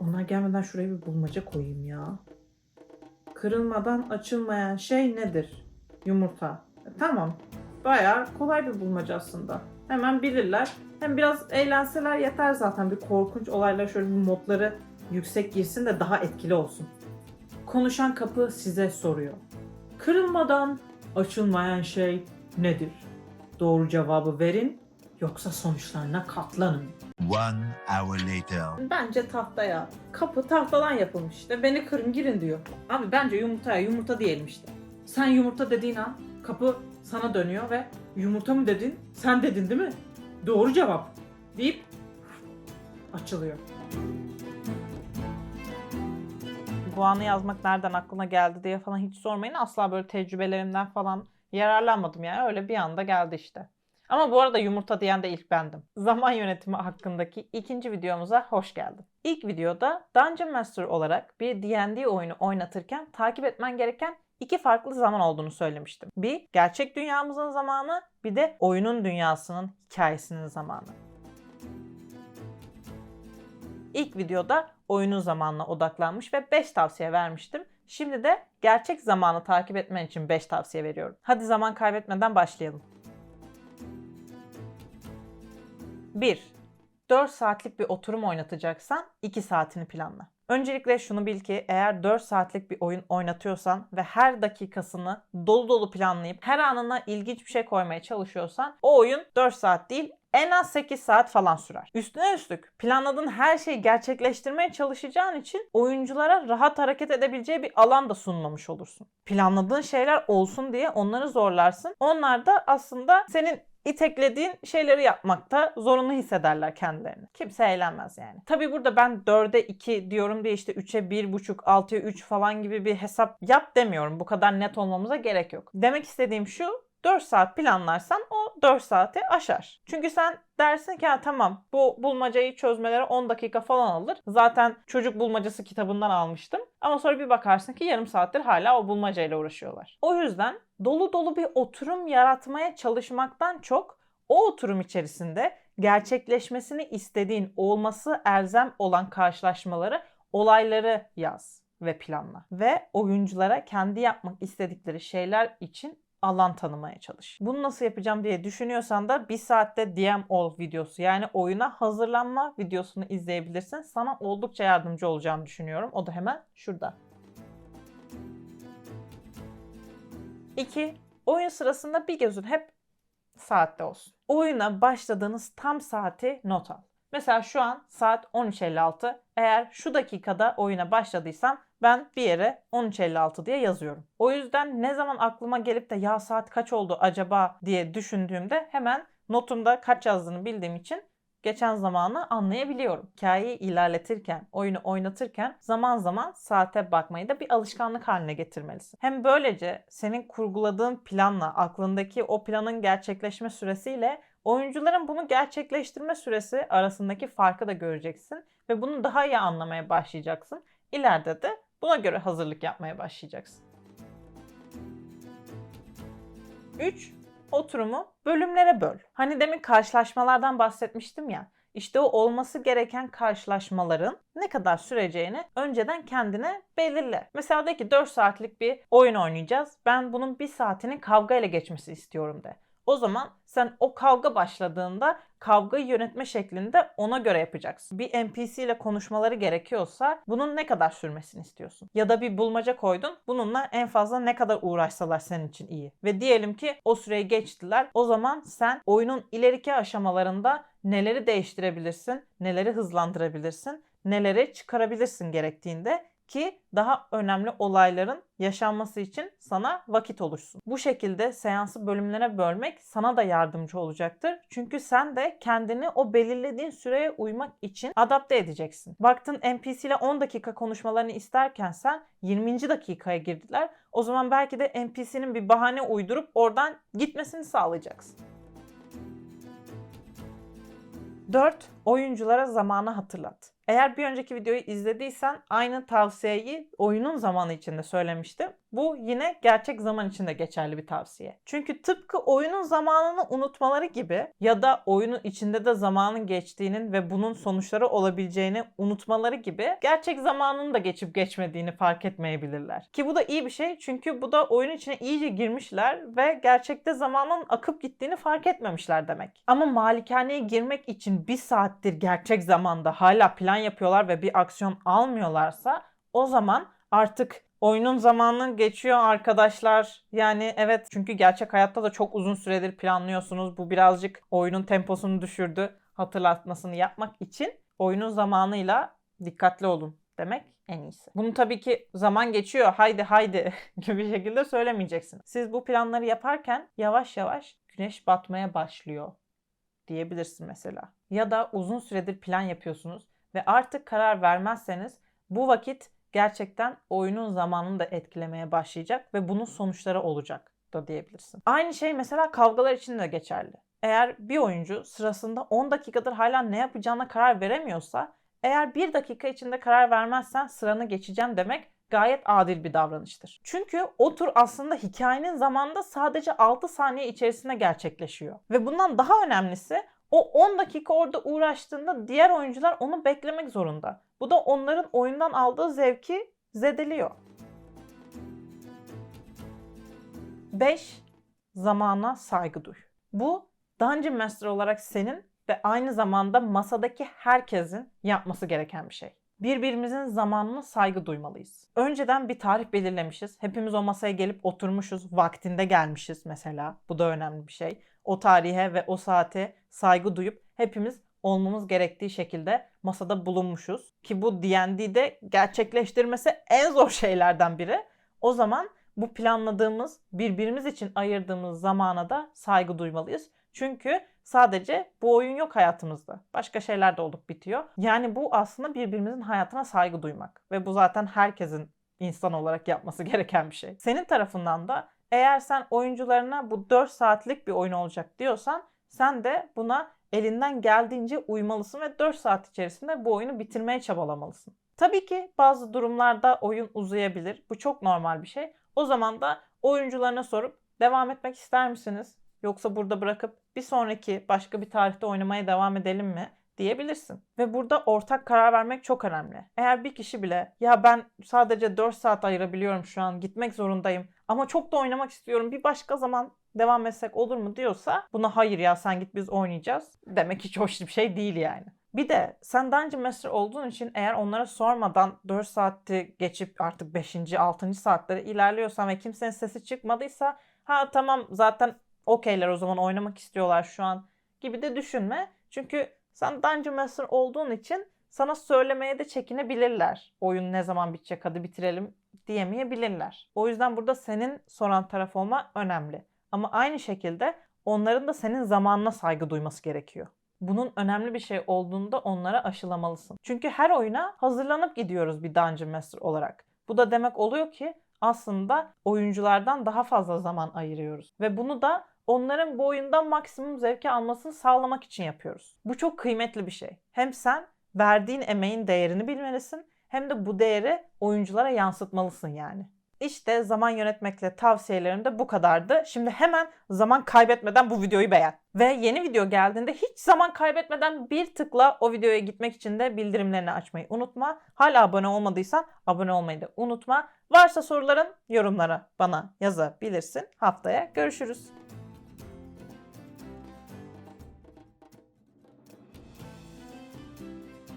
Onlar gelmeden şuraya bir bulmaca koyayım ya. Kırılmadan açılmayan şey nedir? Yumurta. E, tamam. Bayağı kolay bir bulmaca aslında. Hemen bilirler. Hem biraz eğlenseler yeter zaten. Bir korkunç olaylar şöyle bir modları yüksek girsin de daha etkili olsun. Konuşan kapı size soruyor. Kırılmadan açılmayan şey nedir? Doğru cevabı verin yoksa sonuçlarına katlanın. One hour later. Bence tahtaya. Kapı tahtadan yapılmış işte. Beni kırın girin diyor. Abi bence yumurtaya yumurta diyelim işte. Sen yumurta dediğin an kapı sana dönüyor ve yumurta mı dedin? Sen dedin değil mi? Doğru cevap. Deyip açılıyor. Bu anı yazmak nereden aklına geldi diye falan hiç sormayın. Asla böyle tecrübelerimden falan yararlanmadım yani. Öyle bir anda geldi işte. Ama bu arada yumurta diyen de ilk bendim. Zaman yönetimi hakkındaki ikinci videomuza hoş geldin. İlk videoda Dungeon Master olarak bir D&D oyunu oynatırken takip etmen gereken iki farklı zaman olduğunu söylemiştim. Bir, gerçek dünyamızın zamanı, bir de oyunun dünyasının hikayesinin zamanı. İlk videoda oyunun zamanına odaklanmış ve 5 tavsiye vermiştim. Şimdi de gerçek zamanı takip etmen için 5 tavsiye veriyorum. Hadi zaman kaybetmeden başlayalım. 1. 4 saatlik bir oturum oynatacaksan 2 saatini planla. Öncelikle şunu bil ki eğer 4 saatlik bir oyun oynatıyorsan ve her dakikasını dolu dolu planlayıp her anına ilginç bir şey koymaya çalışıyorsan o oyun 4 saat değil en az 8 saat falan sürer. Üstüne üstlük planladığın her şeyi gerçekleştirmeye çalışacağın için oyunculara rahat hareket edebileceği bir alan da sunmamış olursun. Planladığın şeyler olsun diye onları zorlarsın. Onlar da aslında senin iteklediğin şeyleri yapmakta zorunlu hissederler kendilerini. Kimse eğlenmez yani. Tabi burada ben 4'e 2 diyorum diye işte 3'e 1.5, 6'ya 3 falan gibi bir hesap yap demiyorum. Bu kadar net olmamıza gerek yok. Demek istediğim şu 4 saat planlarsan o 4 saati aşar. Çünkü sen dersin ki ha, tamam bu bulmacayı çözmeleri 10 dakika falan alır. Zaten çocuk bulmacası kitabından almıştım. Ama sonra bir bakarsın ki yarım saattir hala o bulmacayla uğraşıyorlar. O yüzden dolu dolu bir oturum yaratmaya çalışmaktan çok o oturum içerisinde gerçekleşmesini istediğin olması elzem olan karşılaşmaları, olayları yaz ve planla. Ve oyunculara kendi yapmak istedikleri şeyler için alan tanımaya çalış. Bunu nasıl yapacağım diye düşünüyorsan da bir saatte DM ol videosu yani oyuna hazırlanma videosunu izleyebilirsin. Sana oldukça yardımcı olacağını düşünüyorum. O da hemen şurada. 2. Oyun sırasında bir gözün hep saatte olsun. Oyuna başladığınız tam saati not al. Mesela şu an saat 13.56. Eğer şu dakikada oyuna başladıysam ben bir yere 13.56 diye yazıyorum. O yüzden ne zaman aklıma gelip de ya saat kaç oldu acaba diye düşündüğümde hemen notumda kaç yazdığını bildiğim için geçen zamanı anlayabiliyorum. Hikayeyi ilerletirken, oyunu oynatırken zaman zaman saate bakmayı da bir alışkanlık haline getirmelisin. Hem böylece senin kurguladığın planla, aklındaki o planın gerçekleşme süresiyle oyuncuların bunu gerçekleştirme süresi arasındaki farkı da göreceksin ve bunu daha iyi anlamaya başlayacaksın. İleride de buna göre hazırlık yapmaya başlayacaksın. 3. Oturumu bölümlere böl. Hani demin karşılaşmalardan bahsetmiştim ya. İşte o olması gereken karşılaşmaların ne kadar süreceğini önceden kendine belirle. Mesela de ki 4 saatlik bir oyun oynayacağız. Ben bunun 1 saatinin kavga ile geçmesi istiyorum de. O zaman sen o kavga başladığında kavgayı yönetme şeklinde ona göre yapacaksın. Bir NPC ile konuşmaları gerekiyorsa bunun ne kadar sürmesini istiyorsun? Ya da bir bulmaca koydun. Bununla en fazla ne kadar uğraşsalar senin için iyi. Ve diyelim ki o süreyi geçtiler. O zaman sen oyunun ileriki aşamalarında neleri değiştirebilirsin, neleri hızlandırabilirsin, neleri çıkarabilirsin gerektiğinde ki daha önemli olayların yaşanması için sana vakit oluşsun. Bu şekilde seansı bölümlere bölmek sana da yardımcı olacaktır. Çünkü sen de kendini o belirlediğin süreye uymak için adapte edeceksin. Baktın NPC ile 10 dakika konuşmalarını isterken sen 20. dakikaya girdiler. O zaman belki de NPC'nin bir bahane uydurup oradan gitmesini sağlayacaksın. 4. Oyunculara zamanı hatırlat. Eğer bir önceki videoyu izlediysen aynı tavsiyeyi oyunun zamanı içinde söylemiştim. Bu yine gerçek zaman içinde geçerli bir tavsiye. Çünkü tıpkı oyunun zamanını unutmaları gibi ya da oyunun içinde de zamanın geçtiğinin ve bunun sonuçları olabileceğini unutmaları gibi gerçek zamanın da geçip geçmediğini fark etmeyebilirler. Ki bu da iyi bir şey çünkü bu da oyun içine iyice girmişler ve gerçekte zamanın akıp gittiğini fark etmemişler demek. Ama malikaneye girmek için bir saattir gerçek zamanda hala plan yapıyorlar ve bir aksiyon almıyorlarsa o zaman artık oyunun zamanı geçiyor arkadaşlar. Yani evet çünkü gerçek hayatta da çok uzun süredir planlıyorsunuz. Bu birazcık oyunun temposunu düşürdü. Hatırlatmasını yapmak için oyunun zamanıyla dikkatli olun demek en iyisi. Bunu tabii ki zaman geçiyor haydi haydi gibi şekilde söylemeyeceksin. Siz bu planları yaparken yavaş yavaş güneş batmaya başlıyor diyebilirsin mesela. Ya da uzun süredir plan yapıyorsunuz ve artık karar vermezseniz bu vakit gerçekten oyunun zamanını da etkilemeye başlayacak ve bunun sonuçları olacak da diyebilirsin. Aynı şey mesela kavgalar için de geçerli. Eğer bir oyuncu sırasında 10 dakikadır hala ne yapacağına karar veremiyorsa eğer 1 dakika içinde karar vermezsen sıranı geçeceğim demek gayet adil bir davranıştır. Çünkü o tur aslında hikayenin zamanında sadece 6 saniye içerisinde gerçekleşiyor. Ve bundan daha önemlisi o 10 dakika orada uğraştığında diğer oyuncular onu beklemek zorunda. Bu da onların oyundan aldığı zevki zedeliyor. 5. Zamana saygı duy. Bu Dungeon Master olarak senin ve aynı zamanda masadaki herkesin yapması gereken bir şey. Birbirimizin zamanına saygı duymalıyız. Önceden bir tarih belirlemişiz. Hepimiz o masaya gelip oturmuşuz. Vaktinde gelmişiz mesela. Bu da önemli bir şey. O tarihe ve o saate saygı duyup hepimiz olmamız gerektiği şekilde masada bulunmuşuz. Ki bu D&D'de gerçekleştirmesi en zor şeylerden biri. O zaman bu planladığımız, birbirimiz için ayırdığımız zamana da saygı duymalıyız. Çünkü sadece bu oyun yok hayatımızda. Başka şeyler de olup bitiyor. Yani bu aslında birbirimizin hayatına saygı duymak. Ve bu zaten herkesin insan olarak yapması gereken bir şey. Senin tarafından da eğer sen oyuncularına bu 4 saatlik bir oyun olacak diyorsan sen de buna elinden geldiğince uymalısın ve 4 saat içerisinde bu oyunu bitirmeye çabalamalısın. Tabii ki bazı durumlarda oyun uzayabilir. Bu çok normal bir şey. O zaman da oyuncularına sorup devam etmek ister misiniz? Yoksa burada bırakıp bir sonraki başka bir tarihte oynamaya devam edelim mi? Diyebilirsin. Ve burada ortak karar vermek çok önemli. Eğer bir kişi bile ya ben sadece 4 saat ayırabiliyorum şu an gitmek zorundayım ama çok da oynamak istiyorum bir başka zaman devam etsek olur mu diyorsa buna hayır ya sen git biz oynayacağız demek hiç hoş bir şey değil yani. Bir de sen Dungeon Master olduğun için eğer onlara sormadan 4 saati geçip artık 5. 6. saatlere ilerliyorsan ve kimsenin sesi çıkmadıysa ha tamam zaten okeyler o zaman oynamak istiyorlar şu an gibi de düşünme. Çünkü sen Dungeon Master olduğun için sana söylemeye de çekinebilirler. Oyun ne zaman bitecek hadi bitirelim diyemeyebilirler. O yüzden burada senin soran taraf olma önemli. Ama aynı şekilde onların da senin zamanına saygı duyması gerekiyor. Bunun önemli bir şey olduğunda onlara aşılamalısın. Çünkü her oyuna hazırlanıp gidiyoruz bir Dungeon Master olarak. Bu da demek oluyor ki aslında oyunculardan daha fazla zaman ayırıyoruz. Ve bunu da onların bu oyundan maksimum zevki almasını sağlamak için yapıyoruz. Bu çok kıymetli bir şey. Hem sen verdiğin emeğin değerini bilmelisin hem de bu değeri oyunculara yansıtmalısın yani. İşte zaman yönetmekle tavsiyelerim de bu kadardı. Şimdi hemen zaman kaybetmeden bu videoyu beğen. Ve yeni video geldiğinde hiç zaman kaybetmeden bir tıkla o videoya gitmek için de bildirimlerini açmayı unutma. Hala abone olmadıysan abone olmayı da unutma. Varsa soruların yorumlara bana yazabilirsin. Haftaya görüşürüz.